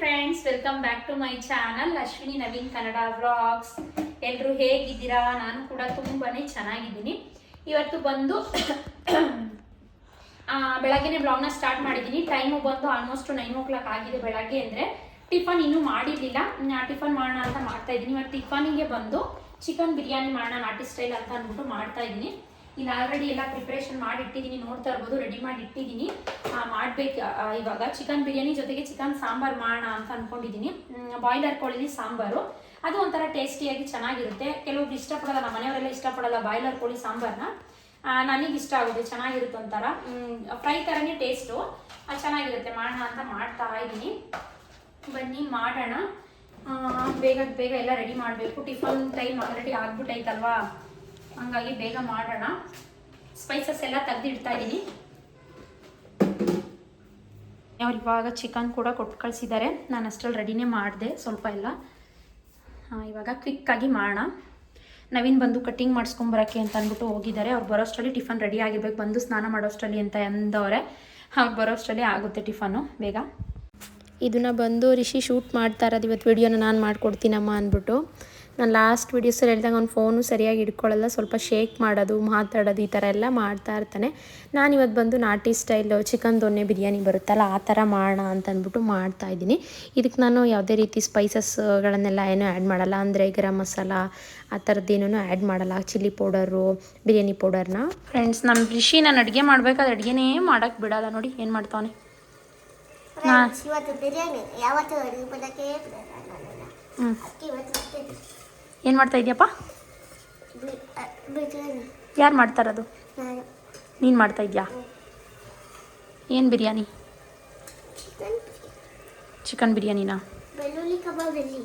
Friends welcome back to my channel Ashwini Naveen Kannada vlogs ಎಲ್ಲರೂ ಹೇಗಿದ್ದೀರಾ? ನಾನು ಕೂಡ ತುಂಬಾನೇ ಚೆನ್ನಾಗಿದ್ದೀನಿ. ಇವತ್ತು ಬಂದು ಬೆಳಗ್ಗೆನೆ ಬ್ಲಾಗ್ನ ಸ್ಟಾರ್ಟ್ ಮಾಡಿದ್ದೀನಿ. ಟೈಮು ಬಂದು ಆಲ್ಮೋಸ್ಟ್ ನೈನ್ ಓ ಕ್ಲಾಕ್ ಆಗಿದೆ ಬೆಳಗ್ಗೆ ಅಂದರೆ ಟಿಫನ್ ಇನ್ನೂ ಮಾಡಿರಲಿಲ್ಲ. ಟಿಫನ್ ಮಾಡೋಣ ಅಂತ ಮಾಡ್ತಾ ಇದ್ದೀನಿ. ಇವತ್ತು ಟಿಫನಿಗೆ ಬಂದು ಚಿಕನ್ ಬಿರಿಯಾನಿ ಮಾಡೋಣ, ನಾಟಿ ಸ್ಟೈಲ್ ಅಂತ ಅಂದ್ಬಿಟ್ಟು ಮಾಡ್ತಾ ಇದ್ದೀನಿ. ಇಲ್ಲಿ ಆಲ್ರೆಡಿ ಎಲ್ಲ ಪ್ರಿಪ್ರೇಷನ್ ಮಾಡಿ ಇಟ್ಟಿದ್ದೀನಿ ನೋಡ್ತಾ ಇರ್ಬೋದು ರೆಡಿ ಮಾಡಿ ಇಟ್ಟಿದ್ದೀನಿ ಮಾಡಬೇಕು ಇವಾಗ ಚಿಕನ್ ಬಿರಿಯಾನಿ ಜೊತೆಗೆ ಚಿಕನ್ ಸಾಂಬಾರು ಮಾಡೋಣ ಅಂತ ಅಂದ್ಕೊಂಡಿದ್ದೀನಿ ಬಾಯ್ಲರ್ ಕೋಳಿಲಿ ಸಾಂಬಾರು. ಅದು ಒಂಥರ ಟೇಸ್ಟಿಯಾಗಿ ಚೆನ್ನಾಗಿರುತ್ತೆ. ಕೆಲವೊಬ್ರು ಇಷ್ಟಪಡಲ್ಲ, ನಮ್ಮ ಮನೆಯವರೆಲ್ಲ ಇಷ್ಟಪಡಲ್ಲ ಬಾಯ್ಲರ್ ಕೋಳಿ ಸಾಂಬಾರನ್ನ ನನಗೆ ಇಷ್ಟ ಆಗುತ್ತೆ, ಚೆನ್ನಾಗಿರುತ್ತೆ ಒಂಥರ. ಫ್ರೈ ಥರನೇ ಟೇಸ್ಟು ಚೆನ್ನಾಗಿರುತ್ತೆ, ಮಾಡೋಣ ಅಂತ ಮಾಡ್ತಾ ಇದ್ದೀನಿ. ಬನ್ನಿ, ಮಾಡೋಣ. ಬೇಗ ಬೇಗ ಎಲ್ಲ ರೆಡಿ ಮಾಡಬೇಕು. ಟಿಫನ್ ಟೈಮ್ ಆಲ್ರೆಡಿ ಆಗ್ಬಿಟ್ಟೈತಲ್ವಾ? ಹಂಗಾಗಿ ಬೇಗ ಮಾಡೋಣ. ಸ್ಪೈಸಸ್ ಎಲ್ಲ ತೆಗೆದಿಡ್ತಾ ಇದ್ದೀನಿ ಅವ್ರು ಇವಾಗ ಚಿಕನ್ ಕೂಡ ಕೊಟ್ಟು ಕಳಿಸಿದ್ದಾರೆ. ನಾನು ಅಷ್ಟರಲ್ಲಿ ರೆಡಿನೇ ಮಾಡಿದೆ ಸ್ವಲ್ಪ ಎಲ್ಲ. ಇವಾಗ ಕ್ವಿಕ್ಕಾಗಿ ಮಾಡೋಣ. ನವೀನ್ ಬಂದು ಕಟ್ಟಿಂಗ್ ಮಾಡಿಸ್ಕೊಂಬರಕ್ಕೆ ಅಂತ ಅಂದ್ಬಿಟ್ಟು ಹೋಗಿದ್ದಾರೆ. ಅವ್ರು ಬರೋಷ್ಟರಲ್ಲಿ ಟಿಫನ್ ರೆಡಿ ಆಗಿರ್ಬೇಕು. ಬಂದು ಸ್ನಾನ ಮಾಡೋಷ್ಟರಲ್ಲಿ ಅಂತ ಅಂದವ್ರೆ. ಅವ್ರು ಬರೋಷ್ಟರಲ್ಲಿ ಆಗುತ್ತೆ ಟಿಫನು ಬೇಗ. ಇದನ್ನು ಬಂದು ರಿಷಿ ಶೂಟ್ ಮಾಡ್ತಾ ಇರೋದು ಇವತ್ತು. ವಿಡಿಯೋನ ನಾನು ಮಾಡ್ಕೊಡ್ತೀನಮ್ಮ ಅಂದ್ಬಿಟ್ಟು. ನಾನು ಲಾಸ್ಟ್ ವೀಡಿಯೋಸಲ್ಲಿ ಹೇಳಿದಾಗ ಅವ್ನು ಫೋನು ಸರಿಯಾಗಿ ಇಟ್ಕೊಳ್ಳಲ್ಲ ಸ್ವಲ್ಪ ಶೇಕ್ ಮಾಡೋದು ಮಾತಾಡೋದು ಈ ಥರ ಎಲ್ಲ ಮಾಡ್ತಾ ಇರ್ತಾನೆ. ನಾನು ಇವತ್ತು ಬಂದು ನಾಟಿ ಸ್ಟೈಲ್ ಚಿಕನ್ ದೊನ್ನೆ ಬಿರಿಯಾನಿ ಬರುತ್ತಲ್ಲ ಆ ಥರ ಮಾಡೋಣ ಅಂತ ಅಂದ್ಬಿಟ್ಟು ಮಾಡ್ತಾ ಇದ್ದೀನಿ. ಇದಕ್ಕೆ ನಾನು ಯಾವುದೇ ರೀತಿ ಸ್ಪೈಸಸ್ಗಳನ್ನೆಲ್ಲ ಏನೂ ಆ್ಯಡ್ ಮಾಡಲ್ಲ. ಅಂದರೆ ಗರಂ ಮಸಾಲ ಆ ಥರದ್ದೇನೂ ಆ್ಯಡ್ ಮಾಡಲ್ಲ. ಚಿಲ್ಲಿ ಪೌಡರು ಬಿರಿಯಾನಿ ಪೌಡರ್ನ ಫ್ರೆಂಡ್ಸ್ ನಮ್ಮ ಋಷಿ ನಾನು ಅಡುಗೆ ಮಾಡಬೇಕಾದ್ರೆ ಅಡುಗೆನೇ ಮಾಡೋಕ್ಕೆ ಬಿಡೋಲ್ಲ. ನೋಡಿ ಏನು ಮಾಡ್ತಾವನೆ? ಹಾಂ ಇವತ್ತು ಬಿರಿಯಾನಿ ಯಾವತ್ತು. ಹ್ಞೂ. ಏನು ಮಾಡ್ತಾ ಇದೆಯಪ್ಪ? ಯಾರು ಮಾಡ್ತಾರದು? ನಾನು ಮಾಡ್ತಾ ಇದೆಯಾ? ಏನು ಬಿರಿಯಾನಿ? Chicken chicken ಬಿರಿಯಾನಿನಾ? ಬೆಳ್ಳುಳ್ಳಿ ಕಬಾಬ್ ಎಲ್ಲಿ?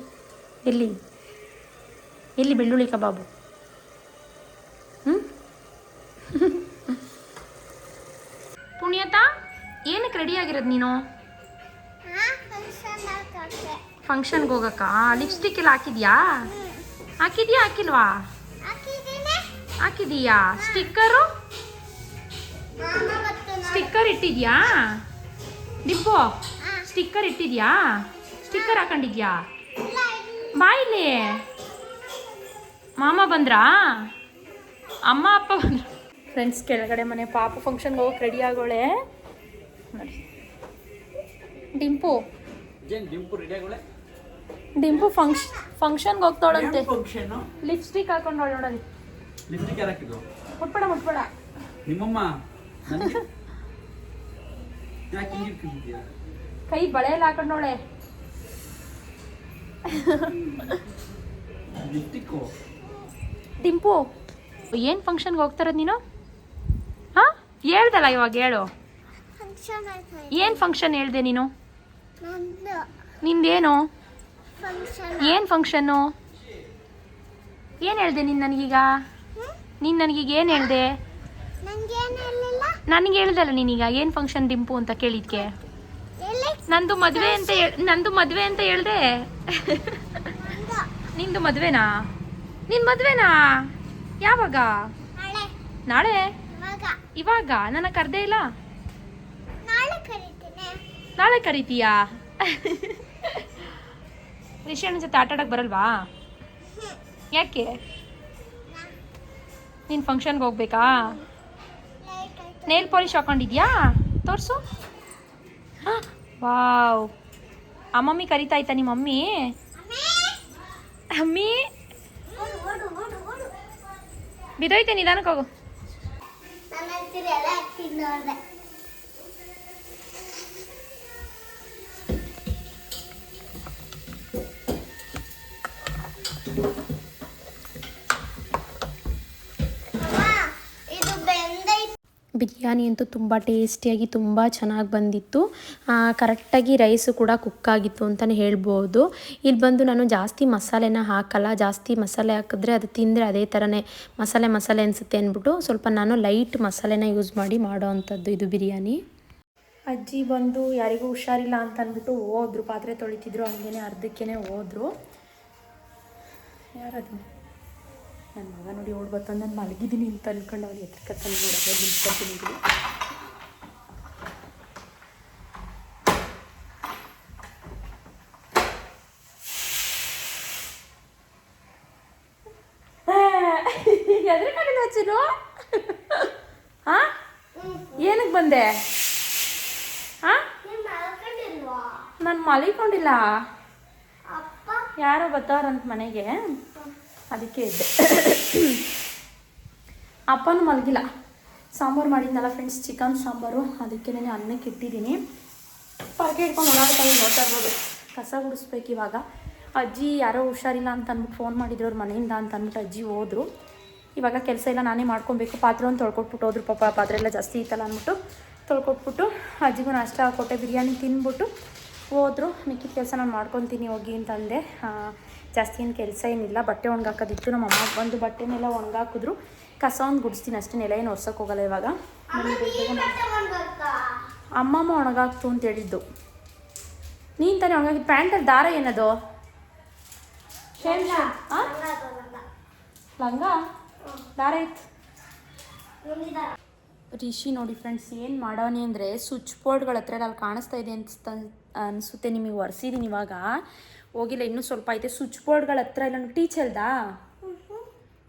ಎಲ್ಲಿ ಎಲ್ಲಿ ಬೆಳ್ಳುಳ್ಳಿ ಕಬಾಬು? ಹ್ಞೂ ಪುಣ್ಯತ ಏನಕ್ಕೆ ರೆಡಿ ಆಗಿರೋದು ನೀನು? ಫಂಕ್ಷನ್ಗೆ ಹೋಗಕ್ಕ? ಲಿಪ್ಸ್ಟಿಕ್ ಎಲ್ಲ ಹಾಕಿದ್ಯಾ? ಹಾಕಿದ್ಯಾ? ಹಾಕಿಲ್ವಾ? ಹಾಕಿದೀಯಾ? ಸ್ಟಿಕ್ಕರು? ಸ್ಟಿಕ್ಕರ್ ಇಟ್ಟಿದ್ಯಾ? ಡಿಬ್ಬು ಸ್ಟಿಕ್ಕರ್ ಇಟ್ಟಿದ್ಯಾ? ಸ್ಟಿಕ್ಕರ್ ಹಾಕೊಂಡಿದ್ಯಾ? ಬಾಯಿಲಿ. ಮಾಮ ಬಂದ್ರಾ? ಅಮ್ಮ ಅಪ್ಪ ಬಂದ್ರ? ಫ್ರೆಂಡ್ಸ್ ಕೆಳಗಡೆ ಮನೆ ಪಾಪ ಫಂಕ್ಷನ್ಗೆ ಹೋಗಕ್ಕೆ ರೆಡಿ ಆಗೋಳೆ. ನೋಡಿ. ಡಿಂಪು. ಡಿಂಪು ರೆಡಿ ಆಗೋಳೆ? ಡಿಂಪು ಫಂಕ್ಷನ್ ಫಂಕ್ಷನ್ಗೆ ಹೋಗ್ತಾಳಂತೆ. ಲಿಪ್ಸ್ಟಿಕ್ ಹಾಕೊಂಡು ನೋಡಲಿ ಲಿಪ್ಸ್ಟಿಕ್ ಯಾರು ಹಾಕಿದ್ದು? ಮುಟ್ಬೇಡ ಮುಟ್ಬೇಡ. ನಿಮ್ಮಮ್ಮ? ನನಗೆ? ಯಾಕೆ ಹಿಂಗೆ ಇಟ್ಕೊಂಡಿದ್ಯಾ ಕೈ ಬಳೆಯಲ್ಲಿ ಹಾಕೊಂಡವಳೆ ಲಿಪ್ಸ್ಟಿಕ್ಕು? ಡಿಂಪು ಏನು ಫಂಕ್ಷನ್ಗೆ ಹೋಗ್ತಾರದು ನೀನು? ಹಾ? ಹೇಳ್ದಲ್ಲ ಇವಾಗ ಹೇಳು. ಏನ್ ಏನು ಫಂಕ್ಷನ್ ಹೇಳ್ದೆ ನೀನು? ನಂದು. ನಿಂದೇನು? ಏನು ಫಂಕ್ಷನ್ನು ಏನು ಹೇಳ್ದೆ ನೀನು ನನಗೀಗ? ನೀನು ನನಗೀಗ ಏನು ಹೇಳ್ದೆ? ನನಗೆ ಹೇಳ್ದಲ್ಲ ನೀನೀಗ? ಏನು ಫಂಕ್ಷನ್ ಡಿಂಪು ಅಂತ ಕೇಳಿದ್ಕೆ? ನಂದು ಮದುವೆ ಅಂತ ನಂದು ಮದುವೆ ಅಂತ ಹೇಳ್ದೆ. ನಂದು. ಮದುವೆನಾ? ನಿನ್ ಮದುವೆನಾ? ಯಾವಾಗ? ನಾಳೆ. ಇವಾಗ. ನನ್ನ ಕರ್ದೇ ಇಲ್ಲ? ನಾಳೆ ಕರೀತೀನಿ. ನಾಳೆ ಅಣ್ಣನ ಜೊತೆ ಆಟ ಬರಲ್ವಾ? ಯಾಕೆ? ನೀನು ಫಂಕ್ಷನ್ಗೆ ಹೋಗ್ಬೇಕಾ? ನೇಲ್ ಪಾಲಿಶ್ ಹಾಕೊಂಡಿದ್ಯಾ? ತೋರಿಸು. ವಾವ್. ಆ ಮಮ್ಮಿ ಕರಿತಾ ಆಯ್ತಾ ನಿಮ್ಮ ಮಮ್ಮಿ? ಓಡು ಬಿದ್ದೋಯ್ತೆ ನಿಧಾನಕ್ಕೆ ಹೋಗು. ಬಿರಿಯಾನಿ ಅಂತೂ ತುಂಬ ಟೇಸ್ಟಿಯಾಗಿ ತುಂಬ ಚೆನ್ನಾಗಿ ಬಂದಿತ್ತು. ಕರೆಕ್ಟಾಗಿ ರೈಸು ಕೂಡ ಕುಕ್ ಆಗಿತ್ತು ಅಂತಲೇ ಹೇಳ್ಬೋದು. ಇಲ್ಲಿ ಬಂದು ನಾನು ಜಾಸ್ತಿ ಮಸಾಲೆನ ಹಾಕಲ್ಲ, ಜಾಸ್ತಿ ಮಸಾಲೆ ಹಾಕಿದ್ರೆ ಅದು ತಿಂದರೆ ಅದೇ ಥರನೇ ಮಸಾಲೆ ಮಸಾಲೆ ಅನಿಸುತ್ತೆ ಅಂದ್ಬಿಟ್ಟು ಸ್ವಲ್ಪ ನಾನು ಲೈಟ್ ಮಸಾಲೆನ ಯೂಸ್ ಮಾಡಿ ಮಾಡೋ ಅಂಥದ್ದು ಇದು ಬಿರಿಯಾನಿ. ಅಜ್ಜಿ ಬಂದು ಯಾರಿಗೂ ಹುಷಾರಿಲ್ಲ ಅಂತ ಅಂದ್ಬಿಟ್ಟು ಹೋದ್ರು, ಪಾತ್ರೆ ತೊಳಿತಿದ್ರು, ಹಂಗೇನೆ ಅರ್ಧಕ್ಕೇನೆ ಹೋದ್ರು. ಯಾರದು? ನನ್ನ ಮಗ ನೋಡಿ ಓಡ್ ನಾನು ಮಲಗಿದ್ದೀನಿ ಅಂತ ಅನ್ಕೊಂಡು ಅವನು ಎತ್ತರ ಕರ್ಕೊಂಡು ನೋಡೋದು ನಿಂತ್ಕೊತೀನಿ ಏನಕ್ಕೆ ಬಂದೆ? ನಾನು ಮಲಿಕೊಂಡಿಲ್ಲ. ಯಾರೋ ಬರ್ತಾರಂತ ಮನೆಗೆ. ಅದಕ್ಕೆ ಇದ್ದೆ. ಅಪ್ಪನೂ ಮಲಗಿಲ್ಲ. ಸಾಂಬಾರು ಮಾಡಿದ್ನಲ್ಲ ಫ್ರೆಂಡ್ಸ್ ಚಿಕನ್ ಸಾಂಬಾರು. ಅದಕ್ಕೆ ನಾನು ಅನ್ನಕ್ಕೆ ಇಟ್ಟಿದ್ದೀನಿ. ಪರಕೆ ಇಟ್ಕೊಂಡು ಓಡಾಡ್ತಾ ಇದ್ದೀನಿ ನೋಡ್ತಾ ಇರ್ಬೋದು. ಕಸ ಗುಡಿಸ್ಬೇಕು ಇವಾಗ. ಅಜ್ಜಿ ಯಾರೋ ಹುಷಾರಿಲ್ಲ ಅಂತ ಅಂದ್ಬಿಟ್ಟು ಫೋನ್ ಮಾಡಿದ್ರು ಅವ್ರ ಮನೆಯಿಂದ ಅಂತ ಅಂದ್ಬಿಟ್ಟು ಅಜ್ಜಿ ಹೋದರು. ಇವಾಗ ಕೆಲಸ ಎಲ್ಲ ನಾನೇ ಮಾಡ್ಕೊಬೇಕು. ಪಾತ್ರ ಒಂದು ತೊಳ್ಕೊಟ್ಬಿಟ್ಟು ಹೋದ್ರು ಪಾಪ, ಪಾತ್ರೆ ಎಲ್ಲ ಜಾಸ್ತಿ ಇತ್ತಲ್ಲ ಅಂದ್ಬಿಟ್ಟು ತೊಳ್ಕೊಟ್ಬಿಟ್ಟು ಅಜ್ಜಿಗೂ ನಾಷ್ಟ, ಕೊಟ್ಟೆ ಬಿರಿಯಾನಿ ತಿಂದ್ಬಿಟ್ಟು ಹೋದ್ರು. ಮಿಕ್ಕಿದ ಕೆಲಸ ನಾನು ಮಾಡ್ಕೊತೀನಿ ಹೋಗಿ ಅಂತಂದೆ. ಜಾಸ್ತಿ ಏನು ಕೆಲಸ ಏನಿಲ್ಲ. ಬಟ್ಟೆ ಒಣಗಾಕೋದಿತ್ತು. ನಮ್ಮ ಅಮ್ಮ ಬಂದು ಬಟ್ಟೆನೆಲ್ಲ ಒಣಗಾಕಿದ್ರು. ಕಸ ಒಂದು ಗುಡಿಸ್ತೀನಿ ಅಷ್ಟೇ. ನೆಲ ಏನು ಒರ್ಸೋಕೆ ಹೋಗಲ್ಲ ಇವಾಗ. ಅಮ್ಮಮ್ಮ ಒಣಗಾಕ್ತು ಅಂತ ಹೇಳಿದ್ದು. ನೀನು ತಾನೇ ಒಣಗಾಕಿ ಪ್ಯಾಂಟಲ್ಲಿ ದಾರ ಏನದು? ಲಂಗ? ದಾರ ಇತ್ತು. ರಿಷಿ ನೋಡಿ ಫ್ರೆಂಡ್ಸ್ ಏನು ಮಾಡೋನಿ ಅಂದರೆ ಸ್ವಿಚ್ ಬೋರ್ಡ್ಗಳ ಹತ್ರ ಅಲ್ಲಿ ಕಾಣಿಸ್ತಾ ಇದೆ ಅಂತ ಅನಿಸುತ್ತೆ ನಿಮಗೆ ಒರೆಸಿದ್ದೀನಿ ಇವಾಗ. ಹೋಗಿಲ್ಲ ಇನ್ನೂ ಸ್ವಲ್ಪ ಐತೆ. ಸ್ವಿಚ್ ಬೋರ್ಡ್ಗಳ ಹತ್ರ ಇಲ್ಲ ಟೀಚ್ ಚೆಲ್ದಾ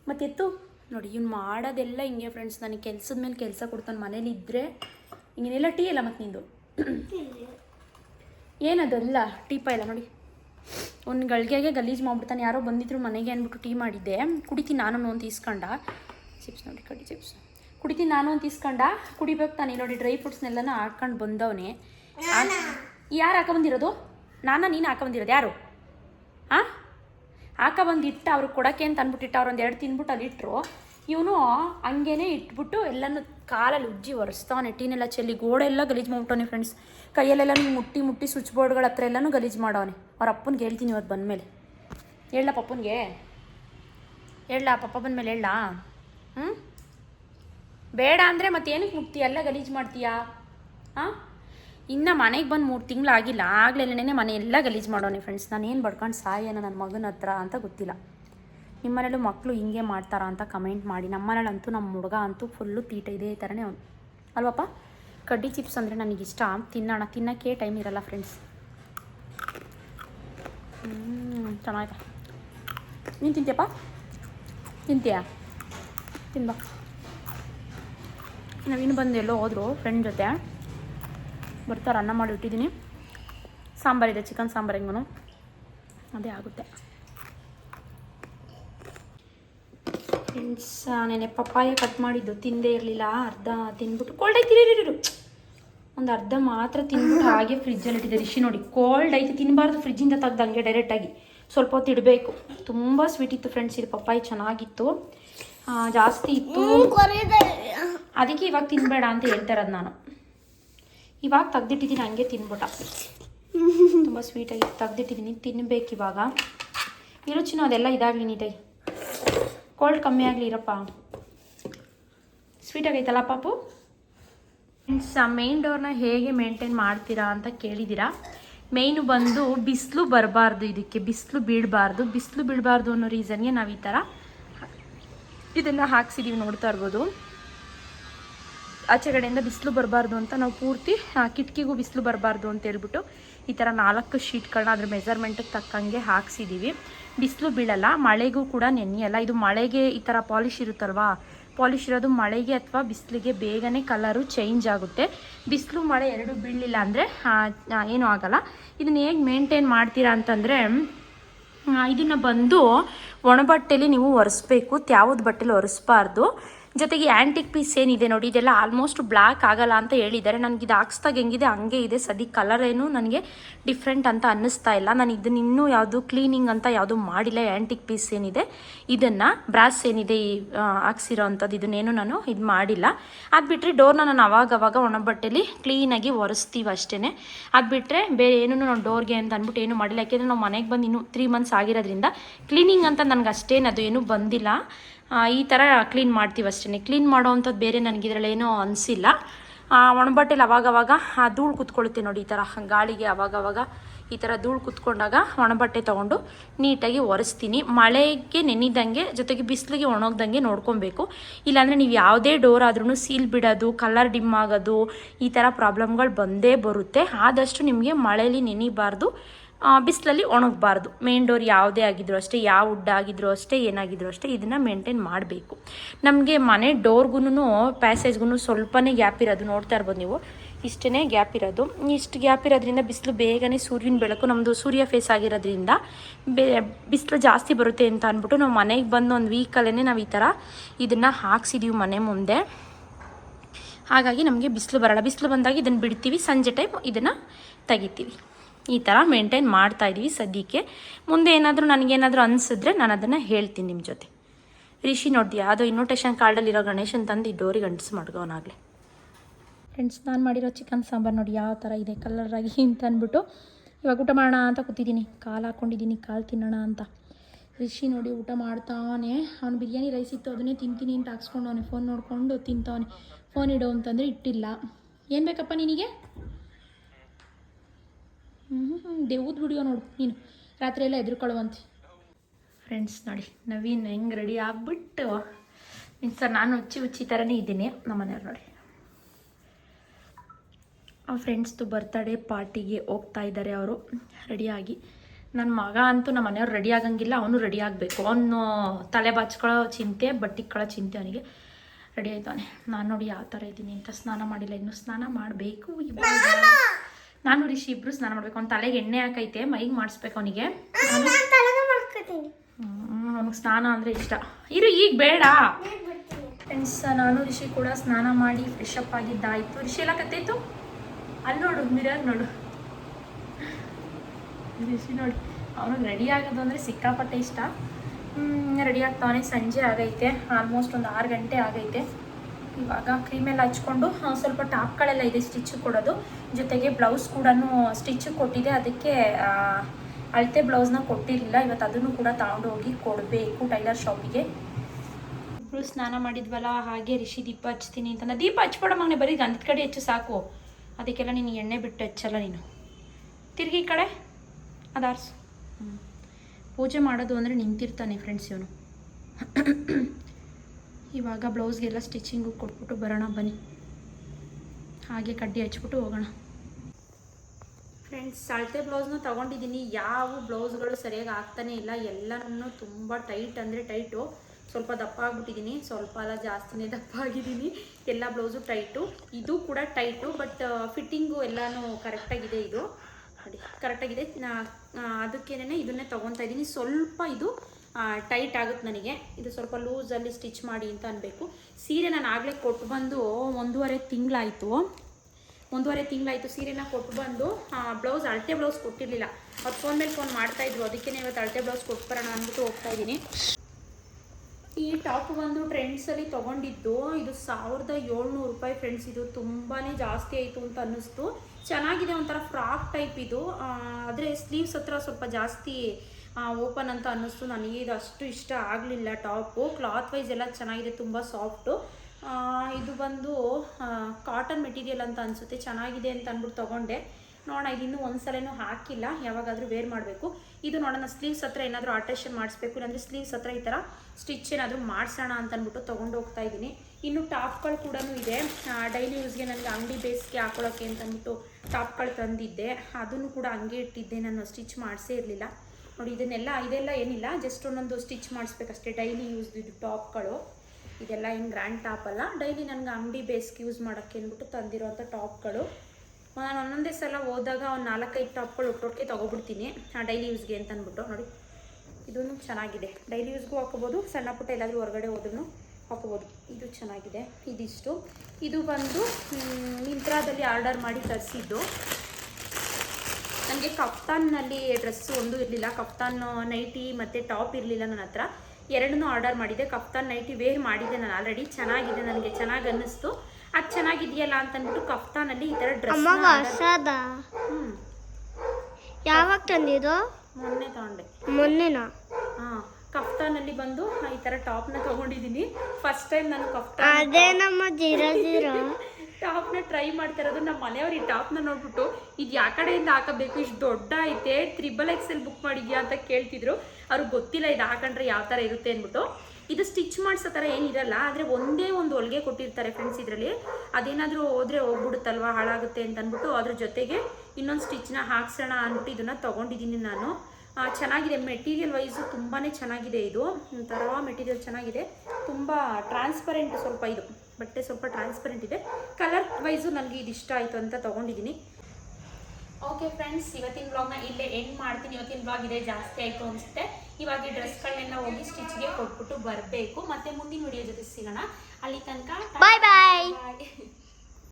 ಮತ್ತೆ ಎತ್ತು? ನೋಡಿ ಇವ್ನು ಮಾಡೋದೆಲ್ಲ ಹಿಂಗೆ ಫ್ರೆಂಡ್ಸ್ ನನಗೆ ಕೆಲಸದ ಮೇಲೆ ಕೆಲಸ ಕೊಡ್ತಾನೆ ಮನೇಲಿ ಇದ್ದರೆ ಹಿಂಗೇನೆಲ್ಲ ಟೀ ಅಲ್ಲ ಮತ್ತು ನಿಂದು? ಏನದಲ್ಲ? ಟೀಪ ಇಲ್ಲ ನೋಡಿ. ಒಂದು ಗಳಿಗೆಗೆ ಗಲೀಜು ಮಾಡ್ಬಿಡ್ತಾನೆ. ಯಾರೋ ಬಂದಿದ್ರು ಮನೆಗೆ ಅಂದ್ಬಿಟ್ಟು ಟೀ ಮಾಡಿದ್ದೆ. ಕುಡಿತೀನಿ ನಾನು ಒಂದು ಇಸ್ಕೊಂಡ ಚಿಪ್ಸ್ ನೋಡಿ ಕಡಿ ಚಿಪ್ಸ್. ಕುಡಿತೀನಿ ನಾನು ಒಂದು ಇಸ್ಕೊಂಡ ಕುಡಿಬೇಕು ತಾನೆ ನೋಡಿ ಡ್ರೈ ಫ್ರೂಟ್ಸ್ನೆಲ್ಲನೂ ಹಾಕ್ಕೊಂಡು ಬಂದವನೇ. ಯಾರು ಹಾಕ ಬಂದಿರೋದು? ನಾನ ನೀನು ಹಾಕ ಬಂದಿರೋದು ಯಾರು? ಹಾಂ ಹಾಕ ಬಂದಿಟ್ಟ ಅವ್ರು ಕೊಡೋಕ್ಕೆ ಅಂತ ಅಂದ್ಬಿಟ್ಟಿಟ್ಟ ಅವ್ರು ಒಂದು ಎರಡು ತಿಂದ್ಬಿಟ್ಟು ಅಲ್ಲಿ ಇಟ್ಟರು ಇವನು ಹಂಗೇನೆ ಇಟ್ಬಿಟ್ಟು ಎಲ್ಲನೂ ಕಾಲಲ್ಲಿ ಉಜ್ಜಿ ಒರೆಸ್ತಾವನೆ ಟೀನೆಲ್ಲ ಚೆಲ್ಲಿ ಗೋಡೆ ಎಲ್ಲ ಗಲೀಜು ಮಾಡ್ಬಿಟ್ಟವನೆ ಫ್ರೆಂಡ್ಸ್ ಕೈಯಲ್ಲೆಲ್ಲ ಮುಟ್ಟಿ ಮುಟ್ಟಿ ಸ್ವಿಚ್ ಬೋರ್ಡ್ಗಳ ಹತ್ರ ಎಲ್ಲನೂ ಗಲೀಜು ಮಾಡವನೆ. ಅವ್ರ ಅಪ್ಪನಿಗೆ ಹೇಳ್ತೀನಿ ಇವತ್ತು ಬಂದಮೇಲೆ ಹೇಳ ಪಪ್ಪನಿಗೆ? ಹೇಳ ಪಪ್ಪ ಬಂದಮೇಲೆ ಹೇಳ ಹ್ಞೂ ಬೇಡ ಅಂದರೆ ಮತ್ತೆ ಏನಕ್ಕೆ ಮುಟ್ತೀಯ ಎಲ್ಲ ಗಲೀಜು ಮಾಡ್ತೀಯಾ? ಹಾಂ ಇನ್ನು ಮನೆಗೆ ಬಂದು ಮೂರು ತಿಂಗಳಾಗಿಲ್ಲ ಆಗ್ಲೇನೆ ಮನೆ ಎಲ್ಲ ಗಲೀಜು ಮಾಡೋಣ ಫ್ರೆಂಡ್ಸ್ ನಾನು ಏನು ಬಡ್ಕೊಂಡು ಸಾಯೋಣ ನನ್ನ ಮಗನ ಹತ್ರ ಅಂತ ಗೊತ್ತಿಲ್ಲ. ನಿಮ್ಮ ಮನೇಲೂ ಮಕ್ಕಳು ಹಿಂಗೆ ಮಾಡ್ತಾರಾ ಅಂತ ಕಮೆಂಟ್ ಮಾಡಿ. ನಮ್ಮ ಮನೇಲಂತೂ ನಮ್ಮ ಹುಡುಗ ಅಂತೂ ಫುಲ್ಲು ತೀಟ ಇದೇ ಥರನೇ ಅವನು ಅಲ್ವಪ್ಪ? ಕಡ್ಡಿ ಚಿಪ್ಸ್ ಅಂದರೆ ನನಗಿಷ್ಟ ತಿನ್ನೋಣ ತಿನ್ನೋಕ್ಕೆ ಟೈಮ್ ಇರಲ್ಲ ಫ್ರೆಂಡ್ಸ್ ಚೆನ್ನಾಗಿದೆ ನೀನು ತಿಂತೀಯಪ್ಪ? ತಿಂತೀಯಾ? ತಿನ್ಬಾ. ನಾವಿನ್ನು ಬಂದು ಎಲ್ಲೋ ಹೋದರು ಫ್ರೆಂಡ್ ಜೊತೆ. ಬರ್ತಾರೆ ಅನ್ನ ಮಾಡಿ ಇಟ್ಟಿದ್ದೀನಿ ಸಾಂಬಾರಿದೆ ಚಿಕನ್ ಸಾಂಬಾರು ಹೆಂಗೂ ಅದೇ ಆಗುತ್ತೆ. ಫ್ರೆಂಡ್ಸ್ ನೆನೆ ಪಪ್ಪಾಯ ಕಟ್ ಮಾಡಿದ್ದು ತಿಂದೇ ಇರಲಿಲ್ಲ ಅರ್ಧ ತಿನ್ಬಿಟ್ಟು ಕೋಲ್ಡ್ ಐತಿ ಒಂದು ಅರ್ಧ ಮಾತ್ರ ತಿನ್ಬಿಟ್ಟು ಹಾಗೆ ಫ್ರಿಜ್ಜಲ್ಲಿ ಇಟ್ಟಿದೆ ರಿಷಿ ನೋಡಿ ಕೋಲ್ಡ್ ಐತಿ ತಿನ್ನಬಾರ್ದು ಫ್ರಿಜ್ಜಿಂದ ತೆಗ್ದಂಗೆ ಡೈರೆಕ್ಟಾಗಿ ಸ್ವಲ್ಪ ಹೊತ್ತು ಇಡಬೇಕು. ತುಂಬ ಸ್ವೀಟ್ ಇತ್ತು ಫ್ರೆಂಡ್ಸ್ ಇದು ಪಪ್ಪಾಯಿ ಚೆನ್ನಾಗಿತ್ತು. ಜಾಸ್ತಿ ಇತ್ತು. ಅದಕ್ಕೆ ಇವಾಗ ತಿನ್ಬೇಡ ಅಂತ ಹೇಳ್ತಾ ಇರೋದು ನಾನು. ಇವಾಗ ತೆಗ್ದಿಟ್ಟಿದ್ದೀನಿ, ಹಂಗೆ ತಿನ್ಬಿಟ್ಟ. ತುಂಬ ಸ್ವೀಟಾಗಿ ತೆಗ್ದಿಟ್ಟಿದ್ದೀನಿ, ತಿನ್ಬೇಕು ಇವಾಗ. ಇರುಚಿನೂ ಅದೆಲ್ಲ ಇದಾಗಲಿ ನೀಟಾಗಿ. ಕೋಲ್ಡ್ ಕಮ್ಮಿ ಆಗಲಿ, ಇರಪ್ಪ. ಸ್ವೀಟ್ ಆಗೈತಲ್ಲ ಪಾಪು? ಆ ಮೇನ್ ಡೋರ್ನ ಹೇಗೆ ಮೇಂಟೈನ್ ಮಾಡ್ತೀರಾ ಅಂತ ಕೇಳಿದ್ದೀರಾ? ಮೇಯ್ನು ಬಂದು ಬಿಸಿಲು ಬರಬಾರ್ದು ಇದಕ್ಕೆ, ಬಿಸಿಲು ಬೀಳಬಾರ್ದು. ಬಿಸಿಲು ಬೀಳಬಾರ್ದು ಅನ್ನೋ ರೀಸನ್ಗೆ ನಾವು ಈ ಥರ ಇದನ್ನು ಹಾಕ್ಸಿದ್ದೀವಿ ನೋಡ್ತಾ ಇರ್ಬೋದು. ಆಚೆ ಕಡೆಯಿಂದ ಬಿಸಿಲು ಬರಬಾರ್ದು ಅಂತ ನಾವು ಪೂರ್ತಿ ಕಿಟಕಿಗೂ ಬಿಸಿಲು ಬರಬಾರ್ದು ಅಂತ ಹೇಳ್ಬಿಟ್ಟು ಈ ಥರ ನಾಲ್ಕು ಶೀಟ್ಗಳನ್ನ ಅದ್ರ ಮೆಸರ್ಮೆಂಟಿಗೆ ತಕ್ಕಂಗೆ ಹಾಕ್ಸಿದ್ದೀವಿ ಬಿಸಿಲು ಬೀಳಲ್ಲ, ಮಳೆಗೂ ಕೂಡ ನೆನೆಯಲ್ಲ. ಇದು ಮಳೆಗೆ ಈ ಥರ ಪಾಲಿಶ್ ಇರುತ್ತಲ್ವಾ? ಪಾಲಿಶ್ ಇರೋದು ಮಳೆಗೆ ಅಥವಾ ಬಿಸಿಲಿಗೆ ಬೇಗನೆ ಕಲರು ಚೇಂಜ್ ಆಗುತ್ತೆ. ಬಿಸಿಲು, ಮಳೆ ಎರಡು ಬೀಳಲಿಲ್ಲ ಅಂದರೆ ಏನೂ ಆಗಲ್ಲ. ಇದನ್ನ ಹೇಗೆ ಮೇಂಟೈನ್ ಮಾಡ್ತೀರಾ ಅಂತಂದರೆ ಇದನ್ನು ಬಂದು ಒಣ ಬಟ್ಟೆಲಿ ನೀವು ಒರೆಸ್ಬೇಕು. ತ್ಯಾವದ ಬಟ್ಟೆಲಿ ಒರೆಸ್ಬಾರ್ದು. ಜೊತೆಗೆ ಆ್ಯಂಟಿಕ್ ಪೀಸ್ ಏನಿದೆ ನೋಡಿ, ಇದೆಲ್ಲ ಆಲ್ಮೋಸ್ಟ್ ಬ್ಲ್ಯಾಕ್ ಆಗಲ್ಲ ಅಂತ ಹೇಳಿದ್ದಾರೆ. ನನಗೆ ಇದು ಹಾಕ್ಸ್ದಾಗ ಹೆಂಗಿದೆ, ಹಂಗೆ ಇದೆ. ಸದಿ ಕಲರ್ ಏನು ನನಗೆ ಡಿಫ್ರೆಂಟ್ ಅಂತ ಅನ್ನಿಸ್ತಾ ಇಲ್ಲ. ನಾನು ಇದನ್ನ ಇನ್ನೂ ಯಾವುದು ಕ್ಲೀನಿಂಗ್ ಅಂತ ಯಾವುದು ಮಾಡಿಲ್ಲ. ಆ್ಯಂಟಿಕ್ ಪೀಸ್ ಏನಿದೆ, ಇದನ್ನು ಬ್ರಾಸ್ ಏನಿದೆ ಈ ಹಾಕ್ಸಿರೋ ಅಂಥದ್ದು ಇದನ್ನೇನು ನಾನು ಇದು ಮಾಡಿಲ್ಲ. ಅದು ಬಿಟ್ಟರೆ ಡೋರ್ನ ನಾನು ಅವಾಗವಾಗ ಒಣ ಬಟ್ಟೆಲಿ ಕ್ಲೀನಾಗಿ ಒರೆಸ್ತೀವಿ ಅಷ್ಟೇ ಅದು ಬಿಟ್ಟರೆ ಬೇರೆ ಏನೂ ನಾನು ಡೋರ್ಗೆ ಅಂತ ಅಂದ್ಬಿಟ್ಟು ಏನು ಮಾಡಿಲ್ಲ. ಯಾಕೆಂದರೆ ನಾವು ಮನೆಗೆ ಬಂದು ಇನ್ನೂ ತ್ರೀ ಮಂತ್ಸ್ ಆಗಿರೋದ್ರಿಂದ ಕ್ಲೀನಿಂಗ್ ಅಂತ ನನಗೆ ಅಷ್ಟೇನು ಅದು ಏನೂ ಬಂದಿಲ್ಲ. ಈ ಥರ ಕ್ಲೀನ್ ಮಾಡ್ತೀವಿ ಅಷ್ಟೇ ಕ್ಲೀನ್ ಮಾಡೋ ಅಂಥದ್ದು ಬೇರೆ ನನಗೆ ಇದರಲ್ಲಿ ಏನೂ ಅನಿಸಿಲ್ಲ. ಒಣಬಟ್ಟೆಲಿ ಅವಾಗವಾಗ, ಆ, ಧೂಳು ಕುತ್ಕೊಳ್ಳುತ್ತೆ ನೋಡಿ ಈ ಥರ ಗಾಳಿಗೆ ಅವಾಗವಾಗ ಈ ಥರ ಧೂಳು ಕುತ್ಕೊಂಡಾಗ ಒಣಬಟ್ಟೆ ತೊಗೊಂಡು ನೀಟಾಗಿ ಒರೆಸ್ತೀನಿ. ಮಳೆಗೆ ನೆನಿದಂಗೆ, ಜೊತೆಗೆ ಬಿಸಿಲಿಗೆ ಒಣಗ್ದಂಗೆ ನೋಡ್ಕೊಬೇಕು. ಇಲ್ಲಾಂದರೆ ನೀವು ಯಾವುದೇ ಡೋರ್ ಆದ್ರೂ ಸೀಲ್ ಬಿಡೋದು ಕಲರ್ ಡಿಮ್ ಆಗೋದು, ಈ ಥರ ಪ್ರಾಬ್ಲಮ್ಗಳು ಬಂದೇ ಬರುತ್ತೆ. ಆದಷ್ಟು ನಿಮಗೆ ಮಳೆಯಲ್ಲಿ ನೆನಿಬಾರ್ದು. ಬಿಸಿಲಲ್ಲಿ ಒಣಗಬಾರ್ದು. ಮೇನ್ ಡೋರ್ ಯಾವುದೇ ಆಗಿದ್ರು ಅಷ್ಟೇ, ಯಾವ ವುಡ್ ಆಗಿದ್ರು ಅಷ್ಟೇ, ಏನಾಗಿದ್ರು ಅಷ್ಟೇ, ಇದನ್ನು ಮೇಂಟೈನ್ ಮಾಡಬೇಕು. ನಮಗೆ ಮನೆ ಡೋರ್ಗೂ ಪ್ಯಾಸೇಜ್ಗೂ ಸ್ವಲ್ಪನೇ ಗ್ಯಾಪ್ ಇರೋದು, ನೋಡ್ತಾ ಇರ್ಬೋದು ನೀವು. ಇಷ್ಟೇ ಗ್ಯಾಪ್ ಇರೋದು. ಇಷ್ಟು ಗ್ಯಾಪ್ ಇರೋದ್ರಿಂದ ಬಿಸಿಲು ಬೇಗನೆ ಸೂರ್ಯನ ಬೆಳಕು ನಮ್ಮದು ಸೂರ್ಯ ಫೇಸ್ ಆಗಿರೋದ್ರಿಂದ ಬೇ, ಬಿಸಿಲು ಜಾಸ್ತಿ ಬರುತ್ತೆ ಅಂತ ಅಂದ್ಬಿಟ್ಟು ನಾವು ಮನೆಗೆ ಬಂದು ಒಂದು ವೀಕಲ್ಲೇ ನಾವು ಈ ಥರ ಇದನ್ನು ಹಾಕ್ಸಿದ್ದೀವಿ ಮನೆ ಮುಂದೆ. ಹಾಗಾಗಿ ನಮಗೆ ಬಿಸಿಲು ಬರಲ್ಲ. ಬಿಸಿಲು ಬಂದಾಗ ಇದನ್ನು ಬಿಡ್ತೀವಿ. ಸಂಜೆ ಟೈಮ್ ಇದನ್ನು ತೆಗಿತೀವಿ. ಈ ಥರ ಮೇಂಟೈನ್ ಮಾಡ್ತಾ ಇದ್ದೀವಿ ಸದ್ಯಕ್ಕೆ. ಮುಂದೆ ಏನಾದರೂ ನನಗೇನಾದರೂ ಅನಿಸಿದ್ರೆ ನಾನು ಅದನ್ನು ಹೇಳ್ತೀನಿ ನಿಮ್ಮ ಜೊತೆ. ರಿಷಿ ನೋಡ್ತೀಯಾ? ಅದು ಇನ್ವಿಟೇಷನ್ ಕಾರ್ಡಲ್ಲಿರೋ ಗಣೇಶನ್ ತಂದು ಈ ಡೋರಿಗೆ ಅಂಟಿಸಿ ಮಾಡ್ಕೋನಾಗಲಿ ಫ್ರೆಂಡ್ಸ್ ನಾನು ಮಾಡಿರೋ ಚಿಕನ್ ಸಾಂಬಾರು ನೋಡಿ ಯಾವ ಥರ ಇದೆ ಕಲರಾಗಿ ಅಂತ ಅಂದ್ಬಿಟ್ಟು ಇವಾಗ ಊಟ ಮಾಡೋಣ ಅಂತ ಕೂತಿದ್ದೀನಿ. ಕಾಲು ಹಾಕ್ಕೊಂಡಿದ್ದೀನಿ ಕಾಲು ತಿನ್ನೋಣ ಅಂತ. ರಿಷಿ ನೋಡಿ ಊಟ ಮಾಡ್ತಾವನೆ ಅವ್ನು ಬಿರಿಯಾನಿ ರೈಸ್ ಇತ್ತು, ಅದನ್ನೇ ತಿಂತೀನಿ ಅಂತ ಹಾಕ್ಸ್ಕೊಂಡವನೆ ಫೋನ್ ನೋಡಿಕೊಂಡು ತಿಂತವನೆ. ಫೋನ್ ಇಡು ಅಂತಂದರೆ ಇಟ್ಟಿಲ್ಲ. ಏನು ಬೇಕಪ್ಪ ನಿನಗೆ? ಹ್ಞೂ ದೇವ್ದು ವಿಡಿಯೋ ನೋಡು ನೀನು. ರಾತ್ರಿ ಎಲ್ಲ ಎದುರ್ಕೊಳ್ಳುವಂತೆ. ಫ್ರೆಂಡ್ಸ್ ನೋಡಿ ನವೀನ್ ಹೆಂಗೆ ರೆಡಿ ಆಗಿಬಿಟ್ಟು. ಮೀನ್ಸ್ ಸರ್ ನಾನು ಉಚ್ಚಿ ಉಚ್ಚಿ ಥರನೇ ಇದ್ದೀನಿ ನಮ್ಮ ಮನೆಯವ್ರು ನೋಡಿ. ಆ ಫ್ರೆಂಡ್ಸ್ದು ಬರ್ತಡೇ ಪಾರ್ಟಿಗೆ ಹೋಗ್ತಾ ಇದ್ದಾರೆ ಅವರು ರೆಡಿಯಾಗಿ ನನ್ನ ಮಗ ಅಂತೂ ನಮ್ಮ ಮನೆಯವ್ರು ರೆಡಿ ಆಗಂಗಿಲ್ಲ ಅವನು ರೆಡಿ ಆಗಬೇಕು. ಅವನು ತಲೆ ಬಾಚ್ಕೊಳ್ಳೋ ಚಿಂತೆ ಬಟ್ಟಿಕೊಳ್ಳೋ ಚಿಂತೆ ಅವನಿಗೆ. ರೆಡಿ ಆಯ್ತಾನೆ ನಾನು ನೋಡಿ ಯಾವ ಥರ ಇದ್ದೀನಿ ಅಂತ ಸ್ನಾನ ಮಾಡಿಲ್ಲ ಇನ್ನು ಸ್ನಾನ ಮಾಡಬೇಕು. ಇವಾಗ ನಾನು ರಿಷಿ ಇಬ್ರು ಸ್ನಾನ ಮಾಡ್ಬೇಕು. ಅವ್ನ ತಲೆಗೆ ಎಣ್ಣೆ ಹಾಕೈತೆ ಮೈಗೆ ಮಾಡಿಸ್ಬೇಕು ಅವನಿಗೆ. ಅವ್ನಿಗೆ ಸ್ನಾನ ಅಂದರೆ ಇಷ್ಟ. ಇರು ಈಗ ಬೇಡ. ಫ್ರೆಂಡ್ಸ್ ನಾನು ರಿಷಿ ಕೂಡ ಸ್ನಾನ ಮಾಡಿ ಫ್ರೆಶ್ ಅಪ್ ಆಗಿದ್ದಾಯಿತು. ರಿಷಿ ಎಲ್ಲ ಕತ್ತಾಯ್ತು ಅಲ್ಲಿ ನೋಡು ಮಿರರ್ ನೋಡು. ಋಷಿ ನೋಡಿ ಅವನಿಗೆ ರೆಡಿ ಆಗೋದು ಅಂದರೆ ಸಿಕ್ಕಾಪಟ್ಟೆ ಇಷ್ಟ. ರೆಡಿ ಆಗ್ತಾನೆ ಸಂಜೆ ಆಗೈತೆ. ಆಲ್ಮೋಸ್ಟ್ ಒಂದು ಆರು ಗಂಟೆ ಆಗೈತೆ. ಇವಾಗ ಕ್ರೀಮೆಲ್ಲ ಹಚ್ಕೊಂಡು ಸ್ವಲ್ಪ ಟಾಪ್ಗಳೆಲ್ಲ ಇದೆ ಸ್ಟಿಚ್ ಕೊಡೋದು. ಜೊತೆಗೆ ಬ್ಲೌಸ್ ಕೂಡ ಸ್ಟಿಚ್ ಕೊಟ್ಟಿದೆ. ಅದಕ್ಕೆ ಅಳತೆ ಬ್ಲೌಸ್ನ ಕೊಟ್ಟಿರಲಿಲ್ಲ. ಇವತ್ತು ಅದನ್ನು ಕೂಡ ತಗೊಂಡು ಹೋಗಿ ಕೊಡಬೇಕು ಟೈಲರ್ ಶಾಪಿಗೆ ಇಬ್ಬರು ಸ್ನಾನ ಮಾಡಿದ್ವಲ್ಲ, ಹಾಗೆ ರಿಷಿ ದೀಪ ಹಚ್ತೀನಿ ಅಂತ ದೀಪ ಹಚ್ಬೇಡ ಮಗನೆ, ಬರೀ ಗಂಧದ ಕಡೆ ಹೆಚ್ಚು ಸಾಕು. ಅದಕ್ಕೆಲ್ಲ ನೀನು ಎಣ್ಣೆ ಬಿಟ್ಟು ಹಚ್ಚಲ್ಲ ನೀನು. ತಿರುಗಿ ಕಡೆ ಅದಾರ್ಸು ಪೂಜೆ ಮಾಡೋದು ಅಂದರೆ ನಿಂತಿರ್ತಾನೆ ಫ್ರೆಂಡ್ಸ್ ಇವನು. ಇವಾಗ ಬ್ಲೌಸ್ಗೆಲ್ಲ ಸ್ಟಿಚಿಂಗು ಕೊಟ್ಬಿಟ್ಟು ಬರೋಣ, ಬನ್ನಿ. ಹಾಗೆ ಕಡ್ಡಿ ಹಚ್ಬಿಟ್ಟು ಹೋಗೋಣ. ಫ್ರೆಂಡ್ಸ್ ಅಳತೆ ಬ್ಲೌಸ್ನು ತೊಗೊಂಡಿದ್ದೀನಿ. ಯಾವ ಬ್ಲೌಸ್ಗಳು ಸರಿಯಾಗಿ ಆಗ್ತಾನೇ ಇಲ್ಲ. ಎಲ್ಲನೂ ತುಂಬ ಟೈಟ್ ಅಂದರೆ ಟೈಟು. ಸ್ವಲ್ಪ ದಪ್ಪ ಆಗ್ಬಿಟ್ಟಿದ್ದೀನಿ. ಸ್ವಲ್ಪ ಅಲ್ಲ ಜಾಸ್ತಿನೇ ದಪ್ಪ ಆಗಿದ್ದೀನಿ. ಎಲ್ಲ ಬ್ಲೌಸು ಟೈಟು. ಇದು ಕೂಡ ಟೈಟು, ಬಟ್ ಫಿಟ್ಟಿಂಗು ಎಲ್ಲನೂ ಕರೆಕ್ಟಾಗಿದೆ ಇದು. ನೋಡಿ, ಕರೆಕ್ಟಾಗಿದೆ. ಅದಕ್ಕೇನೆ ಇದನ್ನೇ ತೊಗೊತಾ ಇದ್ದೀನಿ. ಸ್ವಲ್ಪ ಇದು ಟೈಟ್ ಆಗುತ್ತೆ ನನಗೆ. ಇದು ಸ್ವಲ್ಪ ಲೂಸಲ್ಲಿ ಸ್ಟಿಚ್ ಮಾಡಿ ಅಂತ ಅನ್ಬೇಕು. ಸೀರೆ ನಾನು ಆಗಲೇ ಕೊಟ್ಟು ಬಂದು ಒಂದೂವರೆ ತಿಂಗಳಾಯಿತು. ಒಂದೂವರೆ ತಿಂಗಳಾಯಿತು ಸೀರೆನ ಕೊಟ್ಟು ಬಂದು ಬ್ಲೌಸ್ ಅಳತೆ ಬ್ಲೌಸ್ ಕೊಟ್ಟಿರಲಿಲ್ಲ. ಅವ್ರು ಫೋನ್ ಮೇಲೆ ಫೋನ್ ಮಾಡ್ತಾಯಿದ್ರು ಅದಕ್ಕೆ ಇವತ್ತು ಅಳತೆ ಬ್ಲೌಸ್ ಕೊಟ್ಟು ಬರೋಣ ಅಂದ್ಬಿಟ್ಟು ಹೋಗ್ತಾ ಇದ್ದೀನಿ. ಈ ಟಾಪ್ ಬಂದು ಟ್ರೆಂಡ್ಸಲ್ಲಿ ತೊಗೊಂಡಿದ್ದು, ಇದು ಸಾವಿರದ ಏಳ್ನೂರು ರೂಪಾಯಿ ಫ್ರೆಂಡ್ಸ್ ಇದು ತುಂಬಾ ಜಾಸ್ತಿ ಆಯಿತು ಅಂತ ಅನ್ನಿಸ್ತು. ಚೆನ್ನಾಗಿದೆ ಒಂಥರ ಫ್ರಾಕ್ ಟೈಪ್ ಇದು. ಆದರೆ ಸ್ಲೀವ್ಸ್ ಹತ್ರ ಸ್ವಲ್ಪ ಜಾಸ್ತಿ ಓಪನ್ ಅಂತ ಅನ್ನಿಸ್ತು. ನನಗೆ ಇದು ಅಷ್ಟು ಇಷ್ಟ ಆಗಲಿಲ್ಲ ಟಾಪು. ಕ್ಲಾತ್ ವೈಸ್ ಎಲ್ಲ ಚೆನ್ನಾಗಿದೆ, ತುಂಬ ಸಾಫ್ಟು. ಇದು ಬಂದು ಕಾಟನ್ ಮೆಟೀರಿಯಲ್ ಅಂತ ಅನಿಸುತ್ತೆ. ಚೆನ್ನಾಗಿದೆ ಅಂತ ಅಂದ್ಬಿಟ್ಟು ತೊಗೊಂಡೆ. ನೋಡೋಣ, ಇದು ಇನ್ನೂ ಒಂದ್ಸಲನೂ ಹಾಕಿಲ್ಲ. ಯಾವಾಗಾದರೂ ವೇರ್ ಮಾಡಬೇಕು. ಇದು ನೋಡೋಣ ಸ್ಲೀವ್ಸ್ ಹತ್ರ ಏನಾದರೂ ಆಲ್ಟ್ರೇಷನ್ ಮಾಡಿಸ್ಬೇಕು. ಇಲ್ಲಾಂದರೆ ಸ್ಲೀವ್ಸ್ ಹತ್ರ ಈ ಥರ ಸ್ಟಿಚ್ ಏನಾದರೂ ಮಾಡಿಸೋಣ ಅಂತ ಅಂದ್ಬಿಟ್ಟು ತೊಗೊಂಡು ಹೋಗ್ತಾ ಇದ್ದೀನಿ. ಇನ್ನು ಟಾಪ್ಗಳು ಕೂಡ ಇದೆ. ಡೈಲಿ ಯೂಸ್ಗೆ ನನಗೆ ಅಂಗಡಿ ಬೇಸ್ಗೆ ಹಾಕೊಳ್ಳೋಕ್ಕೆ ಅಂತ ಅಂದ್ಬಿಟ್ಟು ಟಾಪ್ಗಳು ತಂದಿದ್ದೆ. ಅದನ್ನು ಕೂಡ ಹಂಗೆ ಇಟ್ಟಿದ್ದೆ. ನಾನು ಸ್ಟಿಚ್ ಮಾಡಿಸೇ ಇರಲಿಲ್ಲ. ನೋಡಿ, ಇದನ್ನೆಲ್ಲ, ಇದೆಲ್ಲ ಏನಿಲ್ಲ ಜಸ್ಟ್ ಒಂದೊಂದು ಸ್ಟಿಚ್ ಮಾಡಿಸ್ಬೇಕಷ್ಟೇ. ಡೈಲಿ ಯೂಸ್ ಇದು ಟಾಪ್ಗಳು ಇದೆಲ್ಲ ಏನು ಗ್ರ್ಯಾಂಡ್ ಟಾಪ್ ಅಲ್ಲ. ಡೈಲಿ ನನಗೆ ಅಂಗಡಿ ಬೇಸ್ಗೆ ಯೂಸ್ ಮಾಡೋಕ್ಕೆ ಅಂದ್ಬಿಟ್ಟು ತಂದಿರೋಂಥ ಟಾಪ್ಗಳು ನಾನು ಒಂದೊಂದೇ ಸಲ ಹೋದಾಗ ಒಂದು ನಾಲ್ಕೈದು ಟಾಪ್ಗಳು ಒಟ್ಟೊಟ್ಟಿಗೆ ತೊಗೊಬಿಡ್ತೀನಿ. ಡೈಲಿ ಯೂಸ್ಗೆ ಅಂತ ಅಂದ್ಬಿಟ್ಟು ನೋಡಿ. ಇದೂ ಚೆನ್ನಾಗಿದೆ. ಡೈಲಿ ಯೂಸ್ಗೂ ಹಾಕೋಬೋದು ಸಣ್ಣ ಪುಟ್ಟ ಎಲ್ಲಾದರೂ ಹೊರಗಡೆ ಹೋದ್ರೂ ಹಾಕೋಬೋದು ಇದು ಚೆನ್ನಾಗಿದೆ, ಇದಿಷ್ಟು. ಇದು ಬಂದು ಮಿಂತ್ರಾದಲ್ಲಿ ಆರ್ಡರ್ ಮಾಡಿ ತರಿಸಿದ್ದು. ನನಗೆ ಕಪ್ತಾನ್ನಲ್ಲಿ ಡ್ರೆಸ್ಸು ಒಂದು ಇರಲಿಲ್ಲ. ಕಪ್ತಾನ್ ನೈಟಿ ಮತ್ತು ಟಾಪ್ ಇರಲಿಲ್ಲ ನನ್ನ ಹತ್ರ. ಎರಡನ್ನೂ ಆರ್ಡರ್ ಮಾಡಿದ್ದೆ. ಕಪ್ತಾನ್ ನೈಟಿ ವೇರ್ ಮಾಡಿದ್ದೆ ನಾನು ಆಲ್ರೆಡಿ ಚೆನ್ನಾಗಿದೆ ನನಗೆ. ಚೆನ್ನಾಗಿ ಅನ್ನಿಸ್ತು. ಅದು ಚೆನ್ನಾಗಿದೆಯಲ್ಲ ಅಂತ ಅಂದ್ಬಿಟ್ಟು ಕಫ್ತಾನಲ್ಲಿ ಈ ಥರ ಡ್ರೆಸ್ ಹ್ಞೂ ಯಾವಾಗ ತಂದಿದ್ದು? ಮೊನ್ನೆ ತಗೊಂಡೆ. ಮೊನ್ನೆನಾ? ಹಾಂ ಕಫ್ತಾನಲ್ಲಿ ಬಂದು ಈ ಥರ ಟಾಪ್ನ ತಗೊಂಡಿದ್ದೀನಿ. ಫಸ್ಟ್ ಟೈಮ್ ನಾನು ಕಫ್ತಾನ್ ಅದೇ ನಮ್ಮ ಜೀರೋ ಜೀರೋ. ಟಾಪ್ನ ಟ್ರೈ ಮಾಡ್ತಾ ಇರೋದು ನಮ್ಮ ಮನೆಯವ್ರು ಈ ಟಾಪ್ನ ನೋಡ್ಬಿಟ್ಟು ಇದು ಯಾವ ಕಡೆಯಿಂದ ಹಾಕಬೇಕು? ಇಷ್ಟು ದೊಡ್ಡ ಐತೆ, ತ್ರಿಬಲ್ ಎಕ್ಸೆಲ್ ಬುಕ್ ಮಾಡಿದ್ಯಾ ಅಂತ ಕೇಳ್ತಿದ್ರು. ಅವ್ರಿಗೆ ಗೊತ್ತಿಲ್ಲ ಇದು ಹಾಕೊಂಡ್ರೆ ಯಾವ ಥರ ಇರುತ್ತೆ ಅಂದ್ಬಿಟ್ಟು. ಇದು ಸ್ಟಿಚ್ ಮಾಡಿಸೋ ಥರ ಏನಿರಲ್ಲ ಆದರೆ ಒಂದೇ ಒಂದು ಹೊಲಿಗೆ ಕೊಟ್ಟಿರ್ತಾರೆ ಫ್ರೆಂಡ್ಸ್ ಇದರಲ್ಲಿ. ಅದೇನಾದರೂ ಹೋದರೆ ಹೋಗ್ಬಿಡುತ್ತಲ್ವ, ಹಾಳಾಗುತ್ತೆ ಅಂತ ಅಂದ್ಬಿಟ್ಟು ಅದ್ರ ಜೊತೆಗೆ ಇನ್ನೊಂದು ಸ್ಟಿಚ್ನ ಹಾಕ್ಸೋಣ ಅಂದ್ಬಿಟ್ಟು ಇದನ್ನು ತೊಗೊಂಡಿದ್ದೀನಿ ನಾನು. ಚೆನ್ನಾಗಿದೆ. ಮೆಟೀರಿಯಲ್ ವೈಸು ತುಂಬಾ ಚೆನ್ನಾಗಿದೆ ಇದು. ಒಂಥರ ಮೆಟೀರಿಯಲ್ ಚೆನ್ನಾಗಿದೆ. ತುಂಬ ಟ್ರಾನ್ಸ್ಪರೆಂಟ್ ಸ್ವಲ್ಪ ಇದು. ಬಟ್ಟೆ ಸ್ವಲ್ಪ ಟ್ರಾನ್ಸ್ಪರೆಂಟ್ ಇದೆ. ಕಲರ್ ವೈಸು ನನಗೆ ಇದು ಇಷ್ಟ ಆಯಿತು ಅಂತ ತೊಗೊಂಡಿದ್ದೀನಿ ಓಕೆ ಫ್ರೆಂಡ್ಸ್ ಇವತ್ತಿನ ಬ್ಲಾಗ್ನ ಇಲ್ಲೇ ಎಂಡ್ ಮಾಡ್ತೀನಿ. ಇವತ್ತಿನ ಬ್ಲಾಗ್ ಇದೆ ಜಾಸ್ತಿ ಆಯಿತು ಅನಿಸುತ್ತೆ. ಇವಾಗ ಈ ಡ್ರೆಸ್ಗಳನ್ನೆಲ್ಲ ಹೋಗಿ ಸ್ಟಿಚ್ಗೆ ಕೊಟ್ಬಿಟ್ಟು ಬರಬೇಕು. ಮತ್ತೆ ಮುಂದಿನ ವಿಡಿಯೋ ಜೊತೆ ಸಿಗೋಣ. ಅಲ್ಲಿ ತನಕ ಬಾಯ್. ಬಾಯ್